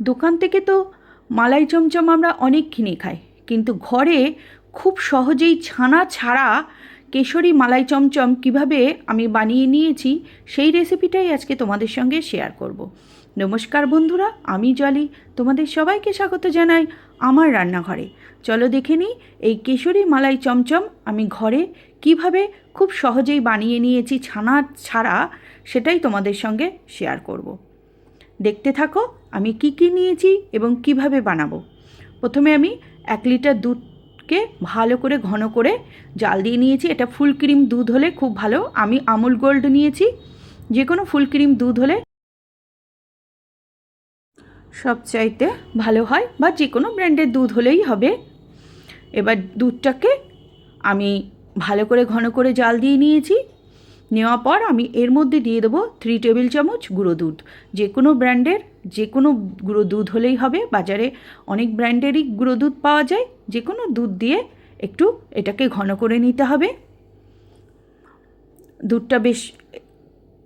দোকান থেকে তো মালাই চমচম আমরা অনেক কিনে খাই কিন্তু ঘরে খুব সহজেই ছানা ছাড়া কেশরী মালাই চমচম কীভাবে আমি বানিয়ে নিয়েছি, সেই রেসিপিটাই আজকে তোমাদের সঙ্গে শেয়ার করব। নমস্কার বন্ধুরা, আমি জলি তোমাদের সবাইকে স্বাগত জানাই আমার রান্নাঘরে চলো দেখে নিই এই কেশরী মালাই চমচম আমি ঘরে কীভাবে খুব সহজেই বানিয়ে নিয়েছি ছানা ছাড়া, সেটাই তোমাদের সঙ্গে শেয়ার করব। দেখতে থাকো আমি কি কি নিয়েছি এবং কীভাবে বানাবো? প্রথমে আমি এক লিটার দুধকে ভালো করে ঘন করে জাল দিয়ে নিয়েছি। এটা ফুল ক্রিম দুধ হলে খুব ভালো। আমি আমুল গোল্ড নিয়েছি। যে কোনো ফুল ক্রিম দুধ হলে সবচাইতে ভালো হয় বা যে কোনো ব্র্যান্ডের দুধ হলেই হবে। এবার দুধটাকে আমি ভালো করে ঘন করে জাল দিয়ে নিয়েছি। নেওয়া পর আমি এর মধ্যে দিয়ে দেবো থ্রি টেবিল চামচ গুঁড়ো দুধ। যে কোনো ব্র্যান্ডের, যে কোনো গুঁড়ো দুধ হলেই হবে। বাজারে অনেক ব্র্যান্ডেরই গুঁড়ো দুধ পাওয়া যায়। যে কোনো দুধ দিয়ে একটু এটাকে ঘন করে নিতে হবে। দুধটা বেশ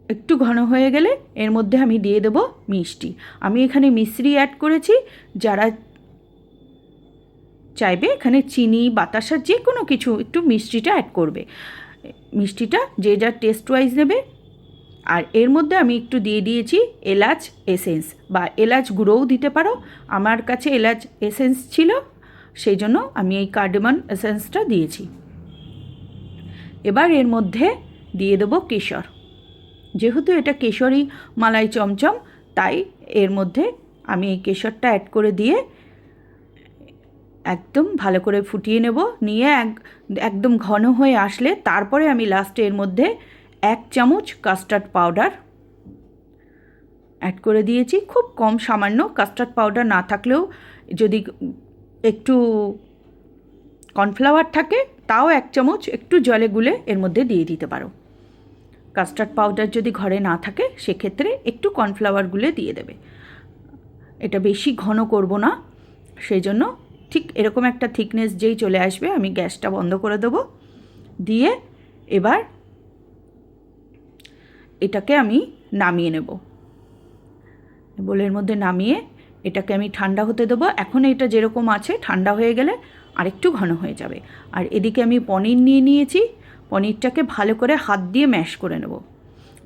একটু ঘন হয়ে গেলে এর মধ্যে আমি দিয়ে দেবো মিষ্টি। আমি এখানে মিশ্রি অ্যাড করেছি। যারা চাইবে এখানে চিনি, বাতাসা, যে কোনো কিছু একটু মিষ্টিটা অ্যাড করবে। মিষ্টিটা যে যার টেস্ট ওয়াইজ নেবে। আর এর মধ্যে আমি একটু দিয়ে দিয়েছি এলাচ এসেন্স বা এলাচ গুঁড়োও দিতে পারো। আমার কাছে এলাচ এসেন্স ছিল, সেই জন্য আমি এই কার্ডেমন এসেন্সটা দিয়েছি। এবার এর মধ্যে দিয়ে দেবো কেশর। যেহেতু এটা কেশরই মালাই চমচম, তাই এর মধ্যে আমি এই কেশরটা অ্যাড করে দিয়ে একদম ভালো করে ফুটিয়ে নেব। নিয়ে এক, একদম ঘন হয়ে আসলে তারপরে আমি লাস্টে এর মধ্যে এক চামচ কাস্টার্ড পাউডার অ্যাড করে দিয়েছি। খুব কম সামান্য কাস্টার্ড পাউডার না থাকলেও যদি একটু কর্নফ্লাওয়ার থাকে, তাও এক চামচ একটু জলে গুলে এর মধ্যে দিয়ে দিতে পারো। কাস্টার্ড পাউডার যদি ঘরে না থাকে, সেক্ষেত্রে একটু কর্নফ্লাওয়ার গুলে দিয়ে দেবে। এটা বেশি ঘন করব না, সেই জন্য ঠিক এরকম একটা থিকনেস যেই চলে আসবে, আমি গ্যাসটা বন্ধ করে দেবো। দিয়ে এবার এটাকে আমি নামিয়ে নেব। বোলের মধ্যে নামিয়ে এটাকে আমি ঠান্ডা হতে দেবো। এখন এটা যেরকম আছে, ঠান্ডা হয়ে গেলে আরেকটু ঘন হয়ে যাবে। আর এদিকে আমি পনির নিয়ে নিয়েছি। পনিরটাকে ভালো করে হাত দিয়ে ম্যাশ করে নেব।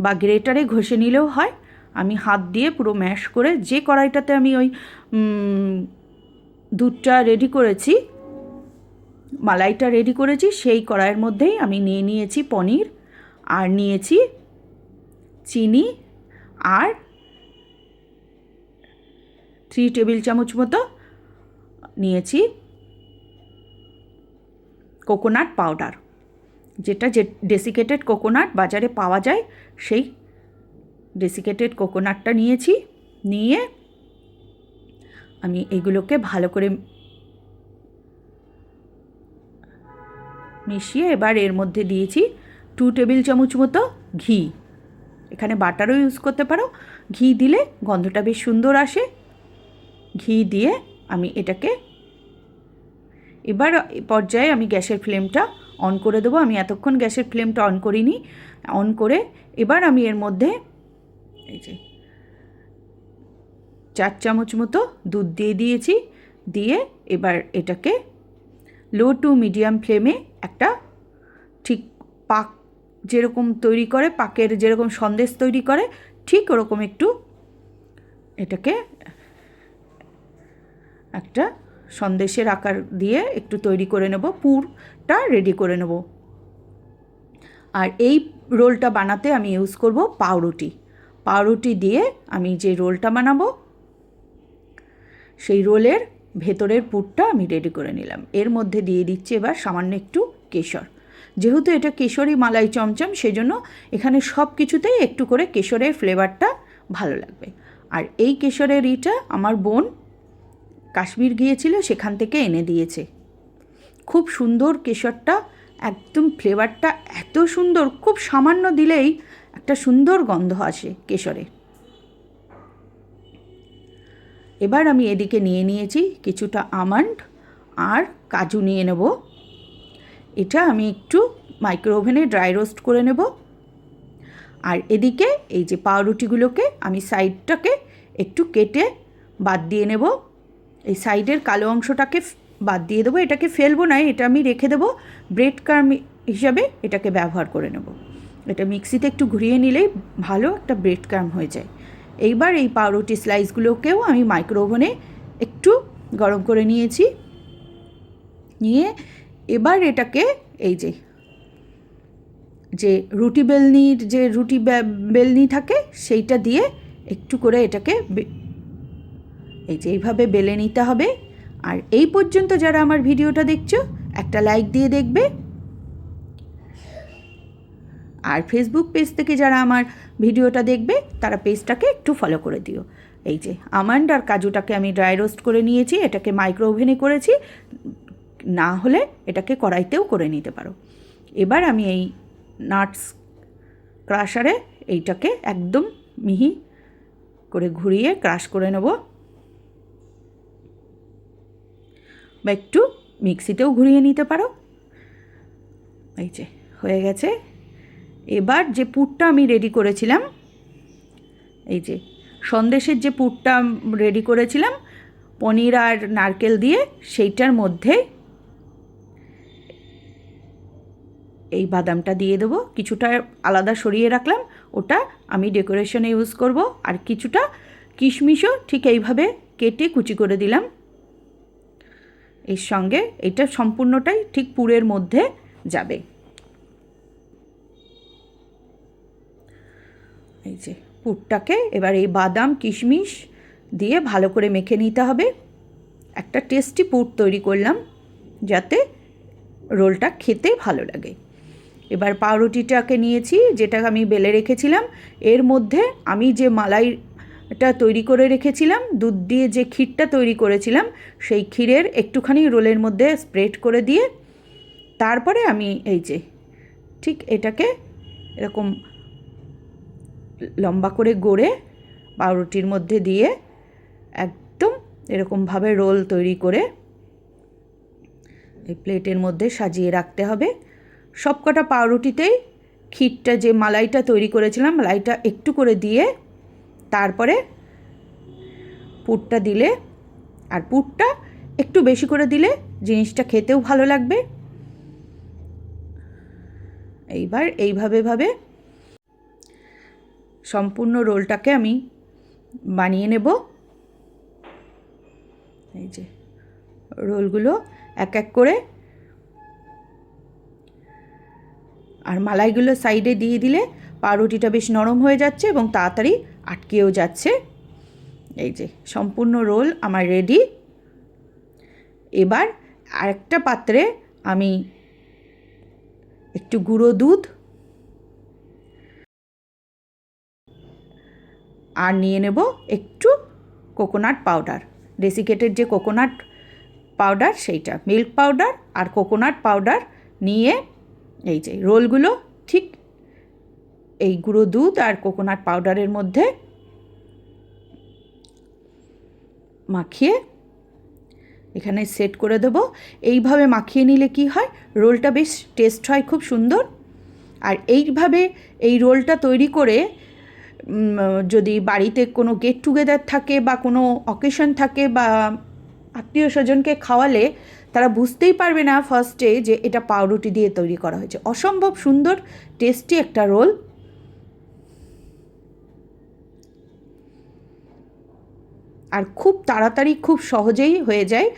বা গ্রেটারে ঘষে নিলেও হয়। আমি হাত দিয়ে পুরো ম্যাশ করে যে কড়াইটাতে আমি ওই দুধটা রেডি করেছি। মালাইটা রেডি করেছি, সেই কড়াইয়ের মধ্যেই আমি নিয়ে নিয়েছি পনির, আর নিয়েছি চিনি, আর থ্রি টেবিল চামচ মতো নিয়েছি কোকোনাট পাউডার যেটা যে ডেসিকেটেড কোকোনাট বাজারে পাওয়া যায়, সেই ডেসিকেটেড কোকোনাটটা নিয়েছি, নিয়ে আমি এগুলোকে ভালো করে মিশিয়ে এবার এর মধ্যে দিয়েছি টু টেবিল চামচ মতো ঘি। এখানে বাটারও ইউজ করতে পারো। ঘি দিলে গন্ধটা বেশ সুন্দর আসে। ঘি দিয়ে আমি এটাকে এবার পর্যায়ে আমি গ্যাসের ফ্লেমটা অন করে দেবো। আমি এতক্ষণ গ্যাসের ফ্লেমটা অন করিনি। অন করে এবার আমি এর মধ্যে এই যে চার চামচ মতো দুধ দিয়ে দিয়েছি। দিয়ে এবার এটাকে লো টু মিডিয়াম ফ্লেমে একটা ঠিক পাক যেরকম তৈরি করে, পাকের যেরকম সন্দেশ তৈরি করে, ঠিক ওরকম একটু এটাকে একটা সন্দেশের আকার দিয়ে একটু তৈরি করে নেব, পুরটা রেডি করে নেব। আর এই রোলটা বানাতে আমি ইউজ করব পাউরুটি। পাউরুটি দিয়ে আমি যে রোলটা বানাবো সেই রোলের ভেতরের পুরটা আমি রেডি করে নিলাম। এর মধ্যে দিয়ে দিচ্ছি এবার সামান্য একটু কেশর। যেহেতু এটা কেশরই মালাই চমচম, সেজন্য এখানে সব কিছুতেই একটু করে কেশরের ফ্লেভারটা ভালো লাগবে। আর এই কেশরের ইটা আমার বোন কাশ্মীর গিয়েছিল, সেখান থেকে এনে দিয়েছে। খুব সুন্দর কেশরটা, একদম ফ্লেভারটা এত সুন্দর, খুব সামান্য দিলেই একটা সুন্দর গন্ধ আসে কেশরের এবার আমি এদিকে নিয়ে নিয়েছি কিছুটা আমন্ড আর কাজু নিয়ে নেব। এটা আমি একটু মাইক্রো ওভেনে ড্রাই রোস্ট করে নেব। আর এদিকে এই যে পাউরুটিগুলোকে আমি সাইডটাকে একটু কেটে বাদ দিয়ে নেব। এই সাইডের কালো অংশটাকে বাদ দিয়ে দেবো। এটাকে ফেলব না, এটা আমি রেখে দেবো। ব্রেড ক্রাম হিসাবে এটাকে ব্যবহার করে নেব। এটা মিক্সিতে একটু ঘুরিয়ে নিলেই ভালো একটা ব্রেড কার্ম হয়ে যায়। এইবার এই পাউরুটি স্লাইসগুলোকেও আমি মাইক্রো ওভেনে একটু গরম করে নিয়েছি। নিয়ে এবার এটাকে এই যে যে রুটি বেলনির, যে রুটি বেলনি থাকে সেইটা দিয়ে একটু করে এটাকে এই যে এইভাবে বেলে নিতে হবে। আর এই পর্যন্ত যারা আমার ভিডিওটা দেখছ, একটা লাইক দিয়ে দেখবে আর ফেসবুক পেজ থেকে যারা আমার ভিডিওটা দেখবে, তারা পেজটাকে একটু ফলো করে দিও। এই যে আমন্ড আর কাজুটাকে আমি ড্রাই রোস্ট করে নিয়েছি, এটাকে মাইক্রো ওভেনে করেছি, না হলে এটাকে কড়াইতেও করে নিতে পারো। এবার আমি এই নাটস ক্রাশারে এইটাকে একদম মিহি করে ঘুরিয়ে ক্রাশ করে নেব। বা একটু মিক্সিতেও ঘুরিয়ে নিতে পারো। এই যে, হয়ে গেছে। এবার যে পুরটা আমি রেডি করেছিলাম, এই যে সন্দেশের যে পুরটা রেডি করেছিলাম, পনির আর নারকেল দিয়ে সেইটার মধ্যে এই বাদামটা দিয়ে দেবো। কিছুটা আলাদা সরিয়ে রাখলাম, ওটা আমি ডেকোরেশনে ইউজ করব। আর কিছুটা কিশমিশও ঠিক এইভাবে কেটে কুচি করে দিলাম। এর সঙ্গে এটা সম্পূর্ণটাই ঠিক পুরের মধ্যে যাবে। এই যে পুরটাকে এবার এই বাদাম, কিশমিশ দিয়ে ভালো করে মেখে নিতে হবে। একটা টেস্টি পুর তৈরি করলাম যাতে রোলটা খেতে ভালো লাগে। এবার পাউরুটিটাকে নিয়েছি, যেটা আমি বেলে রেখেছিলাম। এর মধ্যে আমি যে মালাইটা তৈরি করে রেখেছিলাম, দুধ দিয়ে যে ক্ষীরটা তৈরি করেছিলাম, সেই ক্ষীরের একটুখানি রোলের মধ্যে স্প্রেড করে দিয়ে, তারপরে আমি এই যে ঠিক এটাকে এরকম লম্বা করে গড়ে পাউরুটির মধ্যে দিয়ে একদম এরকমভাবে রোল তৈরি করে এই প্লেটের মধ্যে সাজিয়ে রাখতে হবে। সবকটা পাউরুটিতেই ক্ষীরটা যে মালাইটা তৈরি করেছিলাম, মালাইটা একটু করে দিয়ে তারপরে পুরটা দিলে, আর পুরটা একটু বেশি করে দিলে জিনিসটা খেতেও ভালো লাগবে। এইবার এইভাবে ভাবে সম্পূর্ণ রোলটাকে আমি বানিয়ে নেব। এই যে, রোলগুলো এক এক করে। আর মালাইগুলো সাইডে দিয়ে দিলে পাউরুটিটা বেশ নরম হয়ে যাচ্ছে এবং তাড়াতাড়ি আটকেও যাচ্ছে। এই যে, সম্পূর্ণ রোল আমার রেডি। এবার আরেকটা পাত্রে আমি একটু গুঁড়ো দুধ আর নিয়ে নেব একটু কোকোনাট পাউডার ডেসিকেটেড যে কোকোনাট পাউডার সেইটা মিল্ক পাউডার আর কোকোনাট পাউডার নিয়ে এই যে রোলগুলো, ঠিক এই গুঁড়ো দুধ আর কোকোনাট পাউডারের মধ্যে মাখিয়ে এখানে সেট করে দেবো। এইভাবে মাখিয়ে নিলে কি হয়? রোলটা বেশ টেস্ট হয়, খুব সুন্দর। আর এইভাবে এই রোলটা তৈরি করে যদি বাড়িতে কোনো গেট টুগেদার থাকে বা কোনো অকেশন থাকে বা আত্মীয় স্বজনকে খাওয়ালে, তারা বুঝতেই পারবে না ফার্স্টে যে এটা পাউরুটি দিয়ে তৈরি করা হয়েছে। অসম্ভব সুন্দর টেস্টি একটা রোল আর খুব তাড়াতাড়ি, খুব সহজেই হয়ে যায়।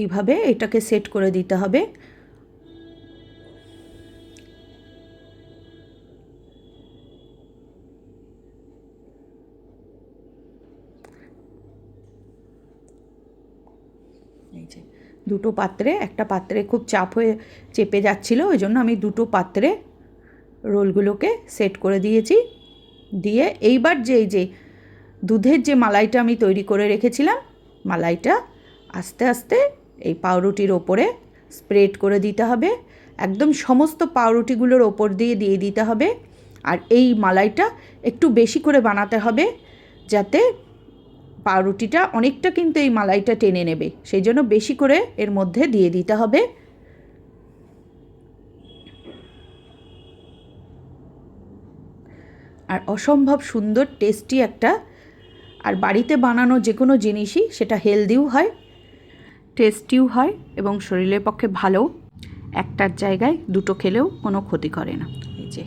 এইভাবে এটাকে সেট করে দিতে হবে। এই যে দুটো পাত্রে, একটা পাত্রে খুব চাপ হয়ে চেপে যাচ্ছিল, ওই জন্য আমি দুটো পাত্রে রোলগুলোকে সেট করে দিয়েছি। দিয়ে এইবার যে যে দুধের যে মালাইটা আমি তৈরি করে রেখেছিলাম, মালাইটা আস্তে আস্তে এই পাউরুটির ওপরে স্প্রেড করে দিতে হবে। একদম সমস্ত পাউরুটিগুলোর ওপর দিয়ে দিয়ে দিতে হবে। আর এই মালাইটা একটু বেশি করে বানাতে হবে, যাতে পাউরুটিটা অনেকটা কিন্তু এই মালাইটা টেনে নেবে। সেই জন্য বেশি করে এর মধ্যে দিয়ে দিতে হবে। আর অসম্ভব সুন্দর, টেস্টি একটা আর বাড়িতে বানানো যে কোনো জিনিসই সেটা হেলদিও হয়, টেস্টিও হয় এবং শরীরের পক্ষে ভালো। একটার জায়গায় দুটো খেলেও কোনো ক্ষতি করে না। এই যে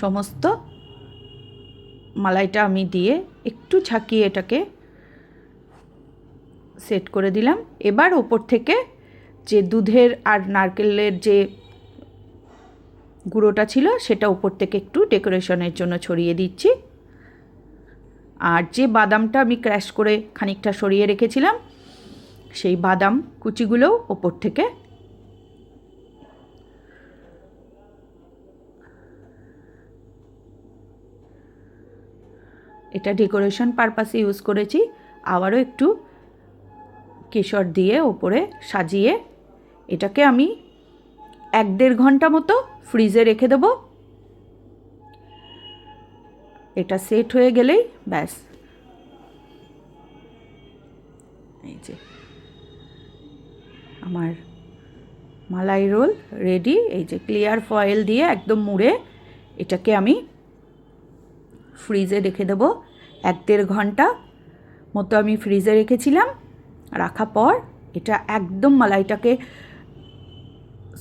সমস্ত মালাইটা আমি দিয়ে একটু ঝাঁকিয়ে এটাকে সেট করে দিলাম। এবার ওপর থেকে যে দুধের আর নারকেলের যে গুঁড়োটা ছিল, সেটা উপর থেকে একটু ডেকোরেশনের জন্য ছড়িয়ে দিচ্ছি। আর যে বাদামটা আমি ক্র্যাশ করে খানিকটা সরিয়ে রেখেছিলাম, সেই বাদাম কুচিগুলোও ওপর থেকে এটা ডেকোরেশন পারপাসে ইউজ করেছি। আবারও একটু কেশর দিয়ে ওপরে সাজিয়ে এটাকে আমি এক দেড় ঘণ্টা মতো ফ্রিজে রেখে দেবো। এটা সেট হয়ে গেলেই ব্যাস। এই যে আমার মালাই রোল রেডি। এই যে ক্লিয়ার ফয়েল দিয়ে একদম মুড়ে এটাকে আমি ফ্রিজে রেখে দেবো। এক দেড় ঘণ্টা মতো আমি ফ্রিজে রেখেছিলাম। রাখা পর এটা একদম মালাইটাকে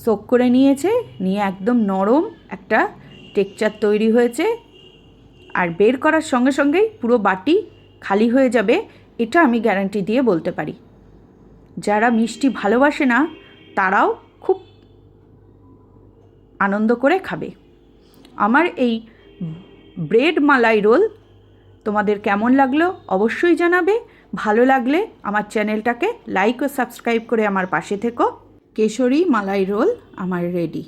সোক করে নিয়েছে, নিয়ে একদম নরম একটা টেকচার তৈরি হয়েছে। আর বের করার সঙ্গে সঙ্গেই পুরো বাটি খালি হয়ে যাবে, এটা আমি গ্যারান্টি দিয়ে বলতে পারি। যারা মিষ্টি ভালোবাসে না, তারাও খুব আনন্দ করে খাবে। আমার এই ব্রেড মালাই রোল তোমাদের কেমন লাগল অবশ্যই জানাবে। ভালো লাগলে আমার চ্যানেলটাকে লাইক ও সাবস্ক্রাইব করে আমার পাশে থেকো। কেশরী মালাই রোল, আমার রেডি